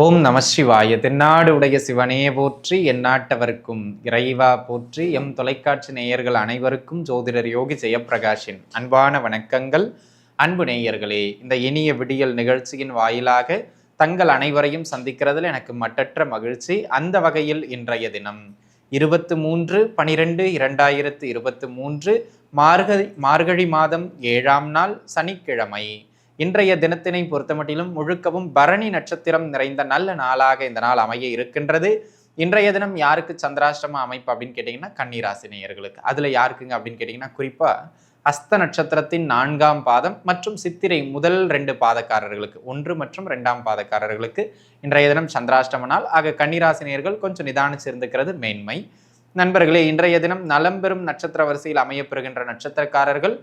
ஓம் நம சிவாய. தென்னாடு உடைய சிவனே போற்றி எந்நாட்டவர்க்கும் இறைவா போற்றி எம் தொலைக்காட்சி நேயர்கள் அனைவருக்கும் ஜோதிடர் யோகி ஜெயப்பிரகாஷின் அன்பான வணக்கங்கள். அன்பு நேயர்களே இந்த இனிய விடியல் நிகழ்ச்சியின் வாயிலாக தங்கள் அனைவரையும் சந்திக்கிறதுல எனக்கு மட்டற்ற மகிழ்ச்சி. அந்த வகையில் இன்றைய தினம் இருபத்து மூன்று பனிரெண்டு இரண்டாயிரத்து இருபத்து மூன்று மார்கழி மார்கழி மாதம் ஏழாம் நாள் சனிக்கிழமை. இன்றைய தினத்தினை பொறுத்தமட்டிலும் முழுக்கவும் பரணி நட்சத்திரம் நிறைந்த நல்ல நாளாக இந்த நாள் அமைய இருக்கின்றது. இன்றைய தினம் யாருக்கு சந்திராஷ்டம அமைப்பு அப்படின்னு கேட்டிங்கன்னா கன்னிராசினியர்களுக்கு. அதில் யாருக்குங்க அப்படின்னு கேட்டிங்கன்னா குறிப்பாக அஸ்த நட்சத்திரத்தின் நான்காம் பாதம் மற்றும் சித்திரை முதல் ரெண்டு பாதக்காரர்களுக்கு ஒன்று மற்றும் ரெண்டாம் பாதக்காரர்களுக்கு இன்றைய தினம் சந்திராஷ்டம நாள். ஆக கன்னிராசினியர்கள் கொஞ்சம் நிதானிச்சிருந்துக்கிறது மேன்மை. நண்பர்களே இன்றைய தினம் நலம் பெறும் நட்சத்திர வரிசையில் அமையப்பெறுகின்ற நட்சத்திரக்காரர்கள்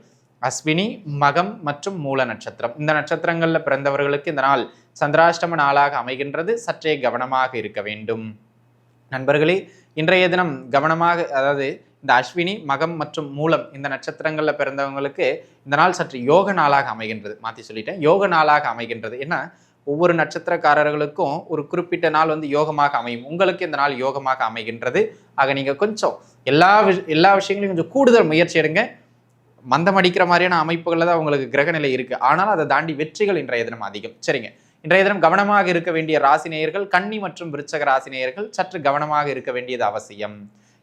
அஸ்வினி மகம் மற்றும் மூல நட்சத்திரம். இந்த நட்சத்திரங்களில் பிறந்தவர்களுக்கு இந்த நாள் சந்திராஷ்டம நாளாக அமைகின்றது. சற்றே கவனமாக இருக்க வேண்டும். நண்பர்களே இன்றைய தினம் கவனமாக அதாவது இந்த அஸ்வினி மகம் மற்றும் மூலம் இந்த நட்சத்திரங்களில் பிறந்தவங்களுக்கு இந்த நாள் சற்று யோக நாளாக அமைகின்றது. மாற்றி சொல்லிட்டேன். யோக நாளாக அமைகின்றது. ஏன்னா ஒவ்வொரு நட்சத்திரக்காரர்களுக்கும் ஒரு குறிப்பிட்ட நாள் வந்து யோகமாக அமையும். உங்களுக்கு இந்த நாள் யோகமாக அமைகின்றது. ஆக நீங்கள் கொஞ்சம் எல்லா விஷ- எல்லா விஷயங்களையும் கொஞ்சம் கூடுதல் முயற்சி எடுங்க. மந்தம் அடிக்கிற மாதிரியான அமைப்புகளில் தான் உங்களுக்கு கிரகநிலை இருக்குது ஆனால் அதை தாண்டி வெற்றிகள் இன்றைய தினம் அதிகம். சரிங்க. இன்றைய தினம் கவனமாக இருக்க வேண்டிய ராசினேயர்கள் கன்னி மற்றும் விருச்சக ராசினேயர்கள் சற்று கவனமாக இருக்க வேண்டியது அவசியம்.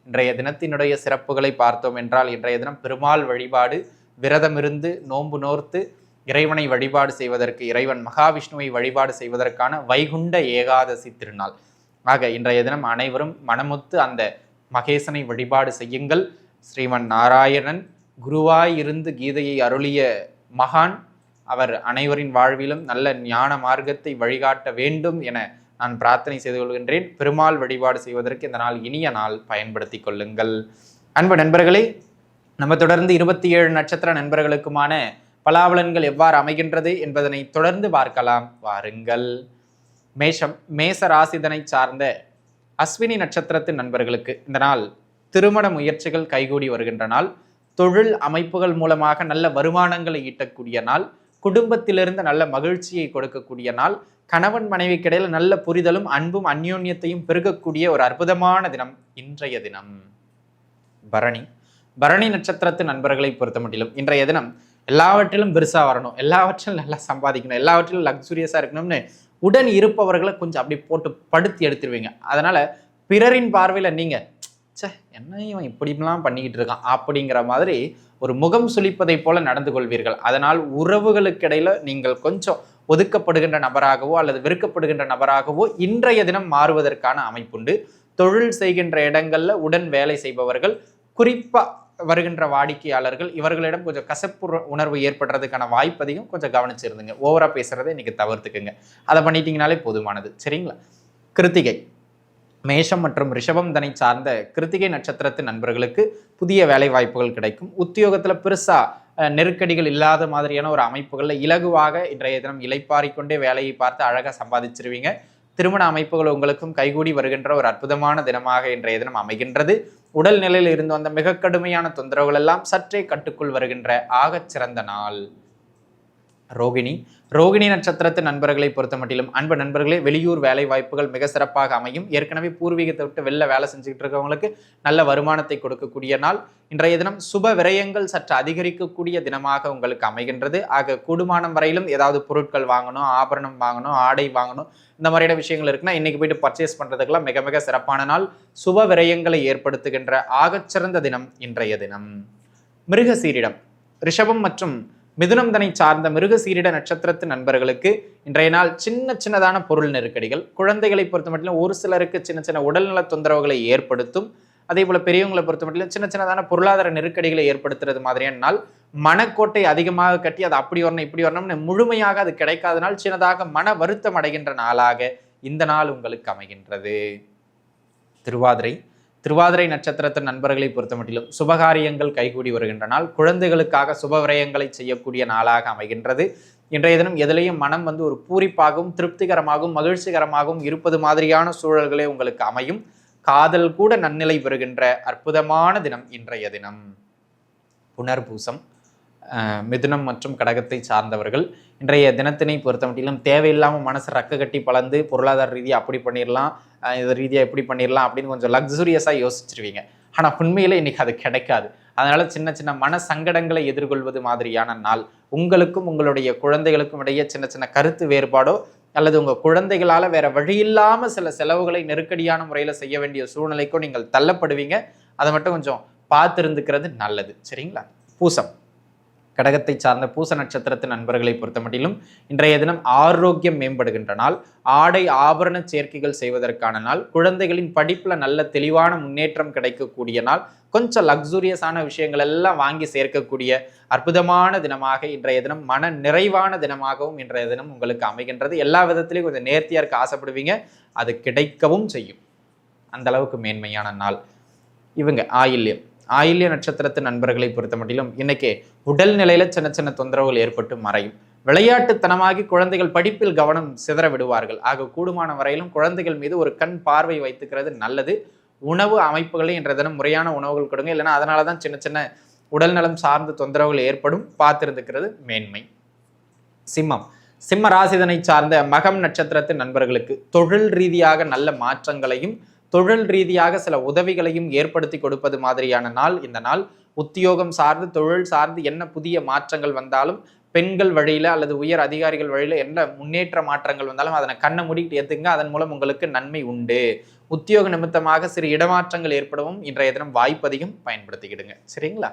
இன்றைய தினத்தினுடைய சிறப்புகளை பார்த்தோம் என்றால் இன்றைய தினம் பெருமாள் வழிபாடு விரதமிருந்து நோன்பு நோர்த்து இறைவனை வழிபாடு செய்வதற்கு இறைவன் மகாவிஷ்ணுவை வழிபாடு செய்வதற்கான வைகுண்ட ஏகாதசி திருநாள். ஆக இன்றைய தினம் அனைவரும் மனமுத்து அந்த மகேசனை வழிபாடு செய்யுங்கள். ஸ்ரீமன் நாராயணன் குருவாய் இருந்து கீதையை அருளிய மகான் அவர் அனைவரின் வாழ்விலும் நல்ல ஞான மார்க்கத்தை வழிகாட்ட வேண்டும் என நான் பிரார்த்தனை செய்து கொள்கின்றேன். பெருமாள் வழிபாடு செய்வதற்கு இந்த நாள் இனிய நாள். பயன்படுத்தி கொள்ளுங்கள். அன்பு நண்பர்களே நம்ம தொடர்ந்து இருபத்தி ஏழு நட்சத்திர நண்பர்களுக்குமான பலாவலன்கள் எவ்வாறு அமைகின்றது என்பதனை தொடர்ந்து பார்க்கலாம். வாருங்கள். மேஷம் மேச ராசிதனை சார்ந்த அஸ்வினி நட்சத்திரத்தின் நண்பர்களுக்கு இந்த நாள் திருமண முயற்சிகள் கைகூடி வருகின்ற நாள். தொழில் அமைப்புகள் மூலமாக நல்ல வருமானங்களை ஈட்டக்கூடிய நாள் குடும்பத்திலிருந்து நல்ல மகிழ்ச்சியை கொடுக்கக்கூடிய நாள் கணவன் மனைவிக்கிடையில் நல்ல புரிதலும் அன்பும் அந்யோன்யத்தையும் பெருகக்கூடிய ஒரு அற்புதமான தினம் இன்றைய தினம். பரணி. பரணி நட்சத்திரத்து நண்பர்களை பொறுத்த மட்டிலும் இன்றைய தினம் எல்லாவற்றிலும் பெருசாக வரணும். எல்லாவற்றிலும் நல்லா சம்பாதிக்கணும். எல்லாவற்றிலும் லக்ஸூரியஸாக இருக்கணும்னு உடன் இருப்பவர்களை கொஞ்சம் அப்படி போட்டு படுத்தி எடுத்துருவீங்க. அதனால் பிறரின் பார்வையில் நீங்கள் ச்சே என்ன இவன் இப்படிலாம் பண்ணிக்கிட்டு இருக்கான்? அப்படிங்கிற மாதிரி ஒரு முகம் சுளிப்பதை போல நடந்து கொள்வீர்கள். அதனால் உறவுகளுக்கிடையில நீங்கள் கொஞ்சம் ஒதுக்கப்படுகின்ற நபராகவோ அல்லது வெறுக்கப்படுகின்ற நபராகவோ இன்றைய தினம் மாறுவதற்கான அமைப்புண்டு. தொழில் செய்கின்ற இடங்கள்ல உடன் வேலை செய்பவர்கள் குறிப்பா வருகின்ற வாடிக்கையாளர்கள் இவர்களிடம் கொஞ்சம் கசப்பு உணர்வு ஏற்படுறதுக்கான வாய்ப்பதையும் கொஞ்சம் கவனிச்சிருந்துங்க. ஓவரா பேசுறதை இன்னைக்கு தவிர்த்துக்குங்க. அதை பண்ணிட்டீங்கனாலே போதுமானது. சரிங்களா? கிருத்திகை. மேஷம் மற்றும் ரிஷபம் தனை சார்ந்த கிருத்திகை நட்சத்திரத்து நண்பர்களுக்கு புதிய வேலை வாய்ப்புகள் கிடைக்கும். உத்தியோகத்தில் பெருசாக நெருக்கடிகள் இல்லாத மாதிரியான ஒரு அமைப்புகளில் இலகுவாக இன்றைய தினம் இலைப்பாரிக்கொண்டே வேலையை பார்த்து அழகாக சம்பாதிச்சிருவீங்க. திருமண அமைப்புகள் உங்களுக்கும் கைகூடி வருகின்ற ஒரு அற்புதமான தினமாக இன்றைய தினம் அமைகின்றது. உடல் நிலையில் இருந்து வந்த மிக கடுமையான தொந்தரவுகள் எல்லாம் சற்றே கட்டுக்குள் வருகின்ற ஆகச் சிறந்த நாள். ரோகிணி. ரோகிணி நட்சத்திரத்து நண்பர்களை பொறுத்த மட்டிலும் அன்பு நண்பர்களே வெளியூர் வேலை வாய்ப்புகள் மிக சிறப்பாக அமையும். ஏற்கனவே பூர்வீகத்தை விட்டு வெளில வேலை செஞ்சுக்கிட்டு இருக்கவங்களுக்கு நல்ல வருமானத்தை கொடுக்கக்கூடிய நாள். இன்றைய தினம் சுப விரயங்கள் சற்று அதிகரிக்கக்கூடிய தினமாக உங்களுக்கு அமைகின்றது. ஆக கூடுமானம் வரையிலும் ஏதாவது பொருட்கள் வாங்கணும் ஆபரணம் வாங்கணும் ஆடை வாங்கணும் இந்த மாதிரியான விஷயங்கள் இருக்குன்னா இன்னைக்கு போயிட்டு பர்ச்சேஸ் பண்றதுக்கெல்லாம் மிக மிக சிறப்பான நாள். சுப விரயங்களை ஏற்படுத்துகின்ற ஆகச்சிறந்த தினம் இன்றைய தினம். மிருகசீரிடம். ரிஷபம் மற்றும் மிதுனம் தனை சார்ந்த மிருகசீரிட நட்சத்திரத்து நண்பர்களுக்கு இன்றைய நாள் சின்ன சின்னதான பொருள் நெருக்கடிகள். குழந்தைகளை பொறுத்த மட்டும் ஒரு சிலருக்கு சின்ன சின்ன உடல்நல தொந்தரவுகளை ஏற்படுத்தும். அதே போல பெரியவங்களை பொறுத்த மட்டும் சின்ன சின்னதான பொருளாதார நெருக்கடிகளை ஏற்படுத்துறது மாதிரியான நாள். மனக்கோட்டை அதிகமாக கட்டி அது அப்படி வரணும் இப்படி வரணும்னு முழுமையாக அது கிடைக்காத நாள் சின்னதாக மன வருத்தம் அடைகின்ற நாளாக இந்த நாள் உங்களுக்கு அமைகின்றது. திருவாதிரை திருவாதிரை நட்சத்திரத்தின் நண்பர்களை பொறுத்த மட்டிலும் சுபகாரியங்கள் கைகூடி வருகின்ற நாள். குழந்தைகளுக்காக சுபவிரயங்களை செய்யக்கூடிய நாளாக அமைகின்றது. இன்றைய தினம் எதிலையும் மனம் வந்து ஒரு பூரிப்பாகவும் திருப்திகரமாகவும் மகிழ்ச்சிகரமாகவும் இருப்பது மாதிரியான சூழல்களே உங்களுக்கு அமையும். காதல் கூட நன்னிலை பெறுகின்ற அற்புதமான தினம் இன்றைய தினம். புனர்பூசம் மிதுனம் மற்றும் கடகத்தை சார்ந்தவர்கள் இன்றைய தினத்தினை பொறுத்த மட்டிலும் தேவையில்லாமல் மனசு ரக்க கட்டி பலந்து பொருளாதார ரீதியாக அப்படி பண்ணிடலாம் இது ரீதியாக எப்படி பண்ணிடலாம் அப்படின்னு கொஞ்சம் லக்ஸுரியஸாக யோசிச்சிருவீங்க. ஆனால் உண்மையில் இன்னைக்கு அது கிடைக்காது. அதனால் சின்ன சின்ன மன சங்கடங்களை எதிர்கொள்வது மாதிரியான நாள் உங்களுக்கும் உங்களுடைய குழந்தைகளுக்கும் இடையே சின்ன சின்ன கருத்து வேறுபாடோ அல்லது உங்கள் குழந்தைகளால் வேற வழி இல்லாமல் சில செலவுகளை நெருக்கடியான முறையில் செய்ய வேண்டிய சூழ்நிலைக்கும் நீங்கள் தள்ளப்படுவீங்க. அதை மட்டும் கொஞ்சம் பார்த்துருந்துக்கிறது நல்லது. சரிங்களா? பூசம். கடகத்தை சார்ந்த பூச நட்சத்திரத்தின் நண்பர்களை பொறுத்த மட்டிலும் இன்றைய தினம் ஆரோக்கியம் மேம்படுகின்ற நாள். ஆடை ஆபரண சேர்க்கைகள் செய்வதற்கான நாள். குழந்தைகளின் படிப்பில் நல்ல தெளிவான முன்னேற்றம் கிடைக்கக்கூடிய நாள். கொஞ்சம் லக்ஸூரியஸான விஷயங்கள் எல்லாம் வாங்கி சேர்க்கக்கூடிய அற்புதமான தினமாக இன்றைய தினம் மன நிறைவான தினமாகவும் இன்றைய தினம் உங்களுக்கு அமைகின்றது. எல்லா விதத்திலையும் கொஞ்சம் நேர்த்தியாக இருக்க ஆசைப்படுவீங்க. அது கிடைக்கவும் செய்யும். அந்த அளவுக்கு மேன்மையான நாள். இவங்க ஆயில்யம். ஆயில்ய நட்சத்திரத்து நண்பர்களை பொறுத்த மட்டிலும் இன்னைக்கு உடல் நிலையில சின்ன சின்ன தொந்தரவுகள் ஏற்பட்டு மறையும். விளையாட்டுத்தனமாகி குழந்தைகள் படிப்பில் கவனம் சிதற விடுவார்கள். ஆக கூடுமான வரையிலும் குழந்தைகள் மீது ஒரு கண் பார்வை வைத்துக்கிறது நல்லது. உணவு அமைப்புகளை இன்றைய தினம் முறையான உணவுகள் கொடுங்க. இல்லைன்னா அதனால தான் சின்ன சின்ன உடல்நலம் சார்ந்த தொந்தரவுகள் ஏற்படும். பார்த்திருந்துக்கிறது மேன்மை. சிம்மம். சிம்ம ராசிதனை சார்ந்த மகம் நட்சத்திரத்து நண்பர்களுக்கு தொழில் ரீதியாக நல்ல மாற்றங்களையும் தொழில் ரீதியாக சில உதவிகளையும் ஏற்படுத்தி கொடுப்பது மாதிரியான நாள். இந்த நாள் உத்தியோகம் சார்ந்து தொழில் சார்ந்து என்ன புதிய மாற்றங்கள் வந்தாலும் பெண்கள் வழியில் அல்லது உயர் அதிகாரிகள் வழியில் என்ன முன்னேற்ற மாற்றங்கள் வந்தாலும் அதனை கண்ணை மூடிட்டு ஏற்றுங்க அதன் மூலம் உங்களுக்கு நன்மை உண்டு. உத்தியோக நிமித்தமாக சிறு இடமாற்றங்கள் ஏற்படவும் இன்றைய தினம் வாய்ப்பதையும் பயன்படுத்திக்கிடுங்க. சரிங்களா?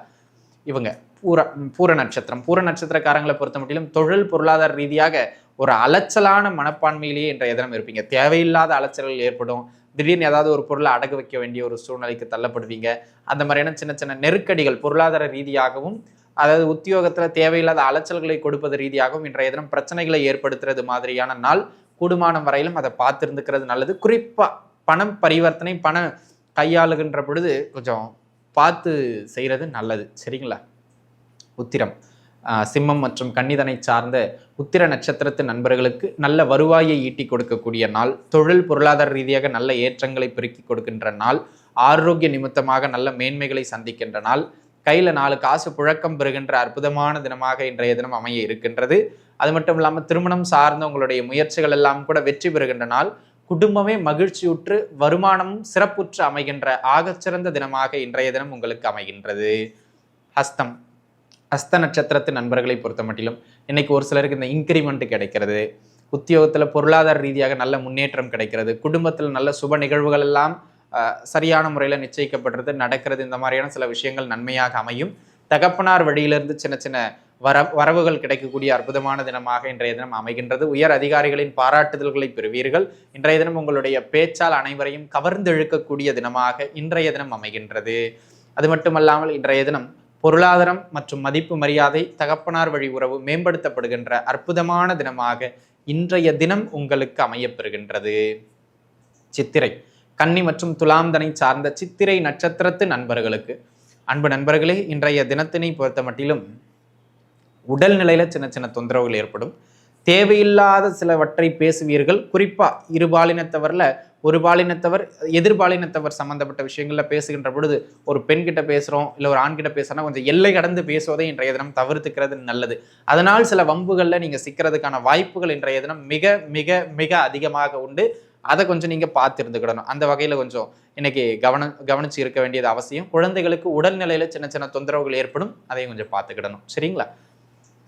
இவங்க பூர பூர நட்சத்திரம். பூர நட்சத்திரக்காரங்களை பொறுத்த மட்டிலும் தொழில் பொருளாதார ரீதியாக ஒரு அலைச்சலான மனப்பான்மையிலேயே இன்றைய தினம் இருப்பீங்க. தேவையில்லாத அலைச்சல்கள் ஏற்படும். திடீர்னு ஏதாவது ஒரு பொருளை அடகு வைக்க வேண்டிய ஒரு சூழ்நிலைக்கு தள்ளப்படுவீங்க. அந்த மாதிரியான சின்ன சின்ன நெருக்கடிகள் பொருளாதார ரீதியாகவும் அதாவது உத்தியோகத்தில் தேவையில்லாத அலைச்சல்களை கொடுப்பது ரீதியாகவும் இன்றைய தினம் பிரச்சனைகளை ஏற்படுத்துறது மாதிரியான நாள் கூடுமானம் வரையிலும் அதை பார்த்துருந்துக்கிறது நல்லது. குறிப்பாக பணம் பரிவர்த்தனை பணம் கையாளுகின்ற பொழுது கொஞ்சம் பார்த்து செய்கிறது நல்லது. சரிங்களா? உத்திரம். சிம்மம் மற்றும் கன்னிதனை சார்ந்த உத்திர நட்சத்திரத்து நண்பர்களுக்கு நல்ல வருவாயை ஈட்டி கொடுக்கக்கூடிய நாள் தொழில் பொருளாதார ரீதியாக நல்ல ஏற்றங்களை பெருக்கி கொடுக்கின்ற நாள் ஆரோக்கிய நிமித்தமாக நல்ல மேன்மைகளை சந்திக்கின்ற நாள் கையில் நாலு காசு புழக்கம் பெறுகின்ற அற்புதமான தினமாக இன்றைய தினம் அமைய இருக்கின்றது. அது மட்டும் இல்லாமல் திருமணம் சார்ந்த உங்களுடைய முயற்சிகள் எல்லாம் கூட வெற்றி பெறுகின்ற நாள். குடும்பமே மகிழ்ச்சியுற்று வருமானமும் சிறப்புற்று அமைகின்ற ஆகச்சிறந்த தினமாக இன்றைய தினம் உங்களுக்கு அமைகின்றது. ஹஸ்தம். ஹஸ்த நட்சத்திரத்து நண்பர்களை பொறுத்த மட்டிலும் இன்னைக்கு ஒரு சிலருக்கு இந்த இன்க்ரிமெண்ட் கிடைக்கிறது உத்தியோகத்தில் பொருளாதார ரீதியாக நல்ல முன்னேற்றம் கிடைக்கிறது குடும்பத்தில் நல்ல சுப நிகழ்வுகள் எல்லாம் சரியான முறையில் நிச்சயிக்கப்படுறது நடக்கிறது இந்த மாதிரியான சில விஷயங்கள் நன்மையாக அமையும். தகப்பனார் வழியிலிருந்து சின்ன சின்ன வர வரவுகள் கிடைக்கக்கூடிய அற்புதமான தினமாக இன்றைய தினம் அமைகின்றது. உயர் அதிகாரிகளின் பாராட்டுதல்களை பெறுவீர்கள். இன்றைய தினம் உங்களுடைய பேச்சால் அனைவரையும் கவர்ந்து இழுக்கக்கூடிய தினமாக இன்றைய தினம் அமைகின்றது. அது மட்டுமல்லாமல் இன்றைய தினம் பொருளாதாரம் மற்றும் மதிப்பு மரியாதை தகப்பனார் வழி உறவு மேம்படுத்தப்படுகின்ற அற்புதமான தினமாக இன்றைய தினம் உங்களுக்கு அமையப்பெறுகின்றது. சித்திரை. கன்னி மற்றும் துலாம்தனை சார்ந்த சித்திரை நட்சத்திரத்து நண்பர்களுக்கு. அன்பு நண்பர்களே இன்றைய தினத்தினை பொறுத்த மட்டிலும் உடல் நிலையில சின்ன சின்ன தொந்தரவுகள் ஏற்படும். தேவையில்லாத சிலவற்றை பேசுவீர்கள். குறிப்பாக இரு பாலினத்தவரில் ஒரு பாலினத்தவர் எதிர்பாலினத்தவர் சம்பந்தப்பட்ட விஷயங்களில் பேசுகின்ற பொழுது ஒரு பெண்கிட்ட பேசுகிறோம் இல்லை ஒரு ஆண்கிட்ட கிட்ட கொஞ்சம் எல்லை கடந்து பேசுவதை இன்றைய தினம் தவிர்த்துக்கிறது நல்லது. அதனால் சில வம்புகளில் நீங்கள் சிக்கிறதுக்கான வாய்ப்புகள் இன்றைய தினம் மிக மிக மிக அதிகமாக உண்டு. அதை கொஞ்சம் நீங்கள் பார்த்து இருந்துக்கிடணும் அந்த வகையில் கொஞ்சம் இன்னைக்கு கவன கவனித்து இருக்க வேண்டியது அவசியம். குழந்தைகளுக்கு உடல்நிலையில் சின்ன சின்ன தொந்தரவுகள் ஏற்படும். அதையும் கொஞ்சம் பார்த்துக்கிடணும். சரிங்களா?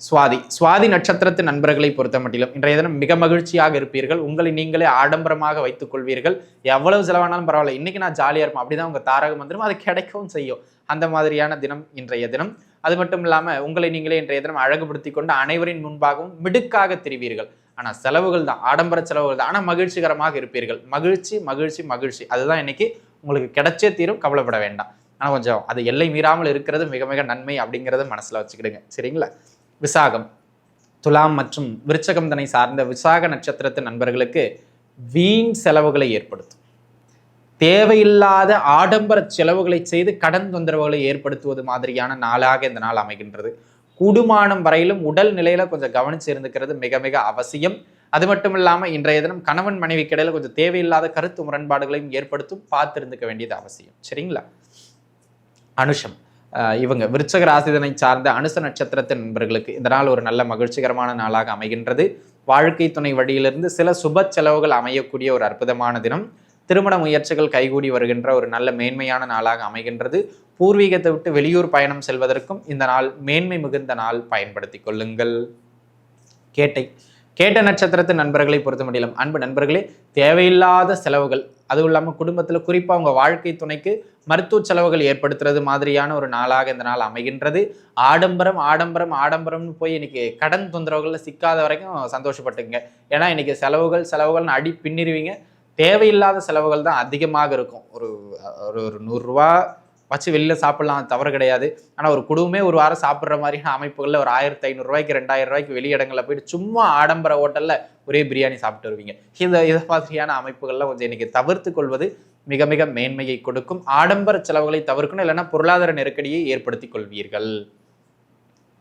சுவாதி சுவாதி நட்சத்திரத்து நண்பர்களை பொறுத்த மட்டிலும் இன்றைய தினம் மிக மகிழ்ச்சியாக இருப்பீர்கள். உங்களை நீங்களே ஆடம்பரமாக வைத்துக் கொள்வீர்கள். எவ்வளவு செலவானாலும் பரவாயில்ல. இன்னைக்கு நான் ஜாலியாக இருப்பேன். அப்படிதான் உங்க தாரகம் வந்துடும் அது கிடைக்கவும் செய்யும். அந்த மாதிரியான தினம் இன்றைய தினம். அது மட்டும் இல்லாமல் உங்களை நீங்களே இன்றைய தினம் அழகுபடுத்தி கொண்டு அனைவரின் முன்பாகவும் மிடுக்காக தெரிவீர்கள். ஆனால் செலவுகள் தான். ஆடம்பர செலவுகள் தான். ஆனால் மகிழ்ச்சிகரமாக இருப்பீர்கள். மகிழ்ச்சி மகிழ்ச்சி மகிழ்ச்சி. அதுதான் இன்னைக்கு உங்களுக்கு கிடைச்சே தீரும். கவலைப்பட வேண்டாம். ஆனால் கொஞ்சம் அது எல்லை மீறாமல் இருக்கிறது மிக மிக நன்மை அப்படிங்கிறத மனசில் வச்சுக்கிடுங்க. சரிங்களா? விசாகம் துலாம் மற்றும் விருச்சகம் தனை சார்ந்த விசாக நட்சத்திரத்து நண்பர்களுக்கு வீண் செலவுகளை ஏற்படுத்தும். தேவையில்லாத ஆடம்பர செலவுகளை செய்து கடன் தொந்தரவுகளை ஏற்படுத்துவது மாதிரியான நாளாக இந்த நாள் அமைகின்றது. கூடுமானம் வரையிலும் உடல் நிலையில கொஞ்சம் கவனிச்சு இருந்துக்கிறது மிக மிக அவசியம். அது மட்டும் இல்லாமல் இன்றைய தினம் கணவன் மனைவி கிடையில கொஞ்சம் தேவையில்லாத கருத்து முரண்பாடுகளையும் ஏற்படுத்தும். பார்த்து இருந்துக்க வேண்டியது அவசியம். சரிங்களா? அனுஷம். இவங்க விருச்சக ராசிதனை சார்ந்த அனுச நட்சத்திரத்தின் நண்பர்களுக்கு இந்த நாள் ஒரு நல்ல மகிழ்ச்சிகரமான நாளாக அமைகின்றது. வாழ்க்கை துணை வழியிலிருந்து சில சுப செலவுகள் அமையக்கூடிய ஒரு அற்புதமான தினம். திருமண முயற்சிகள் கைகூடி வருகின்ற ஒரு நல்ல மேன்மையான நாளாக அமைகின்றது. பூர்வீகத்தை விட்டு வெளியூர் பயணம் செல்வதற்கும் இந்த நாள் மேன்மை மிகுந்த நாள் பயன்படுத்தி கொள்ளுங்கள். கேட்டை. கேட்ட நட்சத்திரத்து நண்பர்களை பொறுத்த முடியலும் அன்பு நண்பர்களே தேவையில்லாத செலவுகள் அதுவும் இல்லாமல் குடும்பத்தில் குறிப்பாக உங்கள் வாழ்க்கை துணைக்கு மருத்துவ செலவுகள் ஏற்படுத்துறது மாதிரியான ஒரு நாளாக இந்த நாள் அமைகின்றது. ஆடம்பரம் ஆடம்பரம் ஆடம்பரம்னு போய் இன்னைக்கு கடன் தொந்தரவுகளில் சிக்காத வரைக்கும் சந்தோஷப்பட்டுங்க ஏன்னா இன்னைக்கு செலவுகள் செலவுகள்னு அடி பின்னிருவீங்க. தேவையில்லாத செலவுகள் தான் அதிகமாக இருக்கும். ஒரு ஒரு ஒரு நூறுரூவா வச்சு வெளியில் சாப்பிட்லாம் தவறு கிடையாது. ஆனால் ஒரு குடும்பமே ஒரு வாரம் சாப்பிட்ற மாதிரியான அமைப்புகளில் ஒரு ஆயிரத்தி ஐநூறுரூவாய்க்கு ரெண்டாயிரம் ரூபாய்க்கு வெளியிடங்களில் போயிட்டு சும்மா ஆடம்பர ஹோட்டலில் ஒரே பிரியாணி சாப்பிட்டு வருவீங்க. இந்த இதை மாதிரியான அமைப்புகள்லாம் கொஞ்சம் இன்னைக்கு தவிர்த்து கொள்வது மிக மிக மேன்மையை கொடுக்கும். ஆடம்பர செலவுகளை தவிர்க்கணும் இல்லைன்னா பொருளாதார நெருக்கடியை ஏற்படுத்தி கொள்வீர்கள்.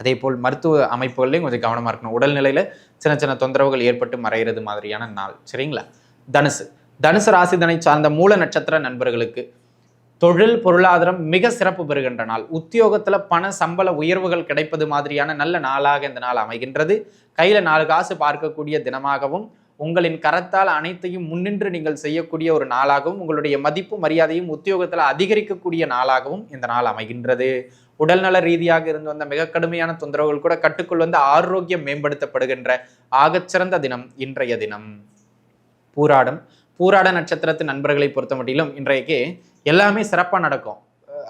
அதே போல் மருத்துவ அமைப்புகள்லையும் கொஞ்சம் கவனமாக இருக்கணும். உடல்நிலையில் சின்ன சின்ன தொந்தரவுகள் ஏற்பட்டு மறைகிறது மாதிரியான நாள் சரிங்களா? தனுசு. தனுசு ராசிதனை சார்ந்த மூல நட்சத்திர நண்பர்களுக்கு தொழில் பொருளாதாரம் மிக சிறப்பு பெறுகின்ற நாள். உத்தியோகத்தில் பண சம்பள உயர்வுகள் கிடைப்பது மாதிரியான நல்ல நாளாக இந்த நாள் அமைகின்றது. கையில் நாலு காசு பார்க்கக்கூடிய தினமாகவும் உங்களின் கரத்தால் அனைத்தையும் முன்னின்று நீங்கள் செய்யக்கூடிய ஒரு நாளாகவும் உங்களுடைய மதிப்பு மரியாதையும் உத்தியோகத்தில் அதிகரிக்கக்கூடிய நாளாகவும் இந்த நாள் அமைகின்றது. உடல்நல ரீதியாக இருந்து வந்த மிக கடுமையான தொந்தரவுகள் கூட கட்டுக்குள் வந்து ஆரோக்கியம் மேம்படுத்தப்படுகின்ற ஆகச்சிறந்த தினம் இன்றைய தினம். பூராடம். பூராட நட்சத்திரத்து நண்பர்களை பொறுத்த மட்டிலும் இன்றைக்கு எல்லாமே சிறப்பாக நடக்கும்.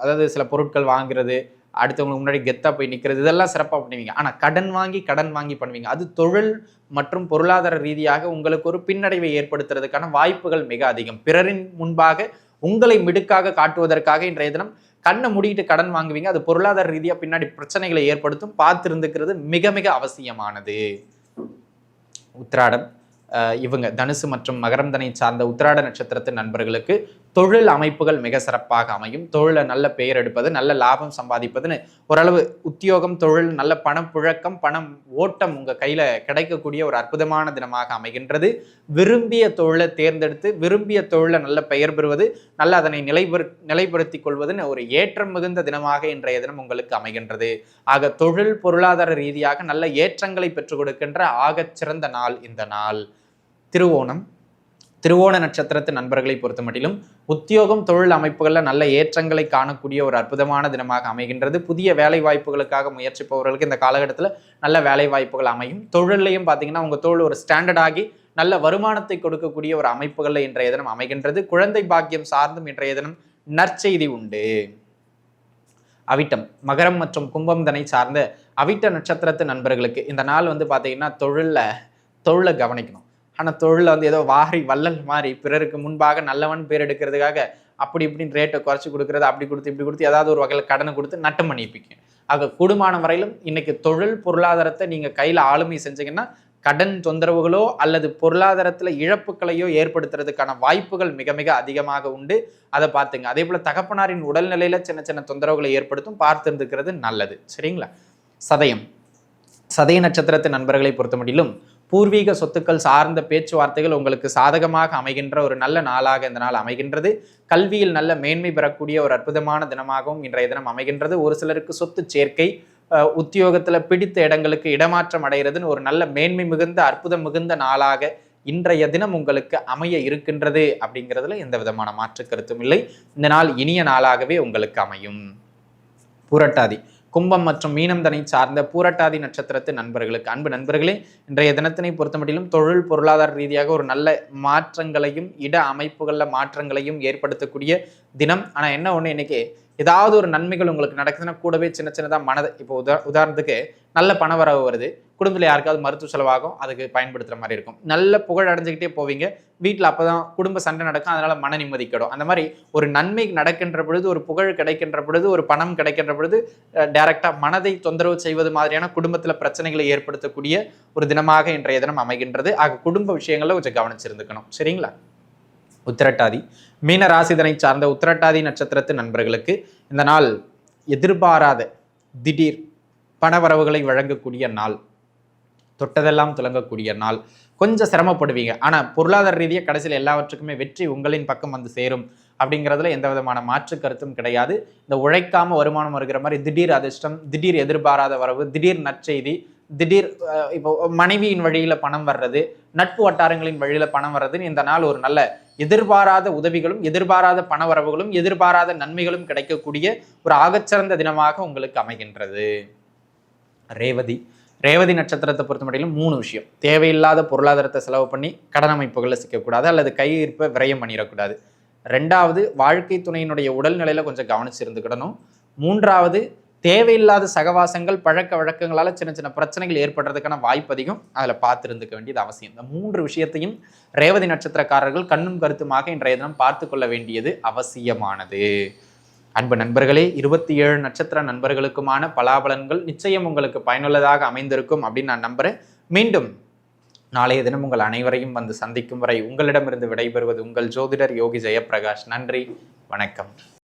அதாவது சில பொருட்கள் வாங்குறது அடுத்தவங்களுக்கு முன்னாடி கெத்தாக போய் நிற்கிறது இதெல்லாம் சிறப்பாக பண்ணுவீங்க. ஆனால் கடன் வாங்கி கடன் வாங்கி பண்ணுவீங்க. அது தொழில் மற்றும் பொருளாதார ரீதியாக உங்களுக்கு ஒரு பின்னடைவை ஏற்படுத்துறதுக்கான வாய்ப்புகள் மிக அதிகம். பிறரின் முன்பாக உங்களை மிடுக்காக காட்டுவதற்காக இன்றைய தினம் கண்ணை மூடிட்டு கடன் வாங்குவீங்க. அது பொருளாதார ரீதியாக பின்னாடி பிரச்சனைகளை ஏற்படுத்தும். பார்த்து இருந்துக்கிறது மிக மிக அவசியமானது. உத்திராடம் இவங்க தனுசு மற்றும் மகரந்தனை சார்ந்த உத்ராட நட்சத்திரத்தின் நண்பர்களுக்கு தொழில் அமைப்புகள் மிக சிறப்பாக அமையும். தொழிலை நல்ல பெயர் எடுப்பது நல்ல லாபம் சம்பாதிப்பதுன்னு ஓரளவு உத்தியோகம் தொழில் நல்ல பணப்புழக்கம் பணம் ஓட்டம் உங்கள் கையில் கிடைக்கக்கூடிய ஒரு அற்புதமான தினமாக அமைகின்றது. விரும்பிய தொழிலை தேர்ந்தெடுத்து விரும்பிய தொழிலை நல்ல பெயர் பெறுவது நல்ல அதனை நிலைபெறு நிலைப்படுத்தி கொள்வதுன்னு ஒரு ஏற்றம் மிகுந்த தினமாக இன்றைய தினம் உங்களுக்கு அமைகின்றது. ஆக தொழில் பொருளாதார ரீதியாக நல்ல ஏற்றங்களை பெற்றுக் கொடுக்கின்ற ஆகச் சிறந்த நாள் இந்த நாள். திருவோணம். திருவோண நட்சத்திரத்து நண்பர்களை பொறுத்த மட்டிலும் உத்தியோகம் தொழில் அமைப்புகளில் நல்ல ஏற்றங்களை காணக்கூடிய ஒரு அற்புதமான தினமாக அமைகின்றது. புதிய வேலை வாய்ப்புகளுக்காக முயற்சிப்பவர்களுக்கு இந்த காலகட்டத்தில் நல்ல வேலை வாய்ப்புகள் அமையும். தொழிலையும் பார்த்தீங்கன்னா உங்கள் தொழில் ஒரு ஸ்டாண்டர்ட் ஆகி நல்ல வருமானத்தை கொடுக்கக்கூடிய ஒரு அமைப்புகளில் இன்றைய தினம் அமைகின்றது. குழந்தை பாக்கியம் சார்ந்தும் இன்றைய தினம் நற்செய்தி உண்டு. அவிட்டம் மகரம் மற்றும் கும்பம் தனை சார்ந்த அவிட்ட நட்சத்திரத்து நண்பர்களுக்கு இந்த நாள் வந்து பார்த்தீங்கன்னா தொழிலில் தொழிலை கவனிக்கணும். ஆனால் தொழிலில் வந்து ஏதோ வாரி வள்ளல் மாதிரி பிறருக்கு முன்பாக நல்லவன் பேர் எடுக்கிறதுக்காக அப்படி இப்படின்னு ரேட்டை குறைச்சி கொடுக்குறது அப்படி கொடுத்து இப்படி கொடுத்து ஏதாவது ஒரு வகையில் கடனை கொடுத்து நட்டம் பண்ணிப்பிங்க ஆக கூடுமான வரையிலும் இன்னைக்கு தொழில் பொருளாதாரத்தை நீங்கள் கையில் ஆளுமை செஞ்சீங்கன்னா கடன் தொந்தரவுகளோ அல்லது பொருளாதாரத்தில் இழப்புகளையோ ஏற்படுத்துறதுக்கான வாய்ப்புகள் மிக மிக அதிகமாக உண்டு. அதை பார்த்துங்க. அதே போல் தகப்பனாரின் உடல்நிலையில் சின்ன சின்ன தொந்தரவுகளை ஏற்படுத்தும் பார்த்துருந்துக்கிறது நல்லது. சரிங்களா? சதயம். சதய நட்சத்திரத்தின் நண்பர்களை பொறுத்த மட்டிலும் பூர்வீக சொத்துக்கள் சார்ந்த பேச்சுவார்த்தைகள் உங்களுக்கு சாதகமாக அமைகின்ற ஒரு நல்ல நாளாக இந்த நாள் அமைகின்றது. கல்வியில் நல்ல மேன்மை பெறக்கூடிய ஒரு அற்புதமான தினமாகவும் இன்றைய தினம் அமைகின்றது. ஒரு சிலருக்கு சொத்து சேர்க்கை உத்தியோகத்தில் உத்தியோகத்துல பிடித்த இடங்களுக்கு இடமாற்றம் அடைகிறதுன்னு ஒரு நல்ல மேன்மை மிகுந்த அற்புதம் மிகுந்த நாளாக இன்றைய தினம் உங்களுக்கு அமைய இருக்கின்றது அப்படிங்கிறதுல எந்த விதமான மாற்று கருத்தும் இல்லை. இந்த நாள் இனிய நாளாகவே உங்களுக்கு அமையும். புரட்டாதி. கும்பம் மற்றும் மீனம் தனை சார்ந்த பூரட்டாதி நட்சத்திரத்து நண்பர்களுக்கு. அன்பு நண்பர்களே இன்றைய தினத்தினை பொறுத்தமட்டிலும் தொழில் பொருளாதார ரீதியாக ஒரு நல்ல மாற்றங்களையும் இட அமைப்புகளில் மாற்றங்களையும் ஏற்படுத்தக்கூடிய தினம். ஆனால் என்ன ஒன்று இன்னைக்கு? ஏதாவது ஒரு நன்மைகள் உங்களுக்கு நடக்குதுன்னா கூடவே சின்ன சின்னதாக மனதை இப்போ உதா உதாரணத்துக்கு நல்ல பண வரவு வருது. குடும்பத்தில் யாருக்காவது மருத்துவ செலவாகும் அதுக்கு பயன்படுத்துகிற மாதிரி இருக்கும். நல்ல புகழ் அடைஞ்சிக்கிட்டே போவீங்க. வீட்டில் அப்போ தான் குடும்ப சண்டை நடக்கும் அதனால் மன நிம்மதி கிடும். அந்த மாதிரி ஒரு நன்மை நடக்கின்ற பொழுது ஒரு புகழ் கிடைக்கின்ற பொழுது ஒரு பணம் கிடைக்கின்ற பொழுது டைரெக்டாக மனதை தொந்தரவு செய்வது மாதிரியான குடும்பத்தில் பிரச்சனைகளை ஏற்படுத்தக்கூடிய ஒரு தினமாக இன்றைய தினம் அமைகின்றது. ஆக குடும்ப விஷயங்களில் கொஞ்சம் கவனிச்சிருந்துக்கணும். சரிங்களா? உத்திரட்டாதி. மீன ராசிதனை சார்ந்த உத்திரட்டாதி நட்சத்திரத்து நண்பர்களுக்கு இந்த நாள் எதிர்பாராத திடீர் பணவரவுகளை வழங்கக்கூடிய நாள். தொட்டதெல்லாம் துலங்கக்கூடிய நாள். கொஞ்சம் சிரமப்படுவீங்க. ஆனால் பொருளாதார ரீதியாக கடைசியில் எல்லாவற்றுக்குமே வெற்றி உங்களின் பக்கம் வந்து சேரும் அப்படிங்கிறதுல எந்த விதமான மாற்று கருத்தும் கிடையாது. இந்த உழைக்காம வருமானம் வருகிற மாதிரி திடீர் அதிர்ஷ்டம் திடீர் எதிர்பாராத வரவு திடீர் நற்செய்தி திடீர் இப்போ மனைவியின் வழியில் பணம் வர்றது நட்பு வட்டாரங்களின் வழியில் பணம் வர்றதுன்னு இந்த நாள் ஒரு நல்ல எதிர்பாராத உதவிகளும் எதிர்பாராத பணவரவுகளும் எதிர்பாராத நன்மைகளும் கிடைக்கக்கூடிய ஒரு ஆகச்சிறந்த தினமாக உங்களுக்கு அமைகின்றது. ரேவதி. ரேவதி நட்சத்திரத்தை பொறுத்த மட்டிலும் மூணு விஷயம். தேவையில்லாத பொருளாதாரத்தை செலவு பண்ணி கடன் அமைப்புகளில் சிக்கக்கூடாது அல்லது கையிருப்பை விரயம் பண்ணிடக்கூடாது. ரெண்டாவது வாழ்க்கை துணையினுடைய உடல்நிலையில் கொஞ்சம் கவனிச்சிருந்துக்கிடணும். மூன்றாவது தேவையில்லாத சகவாசங்கள் பழக்க வழக்கங்களால் சின்ன சின்ன பிரச்சனைகள் ஏற்படுறதுக்கான வாய்ப்பு அதிகம். அதில் பார்த்துருந்துக்க வேண்டியது அவசியம். இந்த மூன்று விஷயத்தையும் ரேவதி நட்சத்திரக்காரர்கள் கண்ணும் கருத்துமாக இன்றைய தினம் பார்த்து கொள்ள வேண்டியது அவசியமானது. அன்பு நண்பர்களே இருபத்தி ஏழு நட்சத்திர நண்பர்களுக்குமான பலாபலன்கள் நிச்சயம் உங்களுக்கு பயனுள்ளதாக அமைந்திருக்கும் அப்படின்னு நான் நம்புகிறேன் மீண்டும் நாளைய தினம் உங்கள் அனைவரையும் வந்து சந்திக்கும் வரை உங்களிடமிருந்து விடைபெறுவது உங்கள் ஜோதிடர் யோகி ஜெயப்பிரகாஷ். நன்றி வணக்கம்.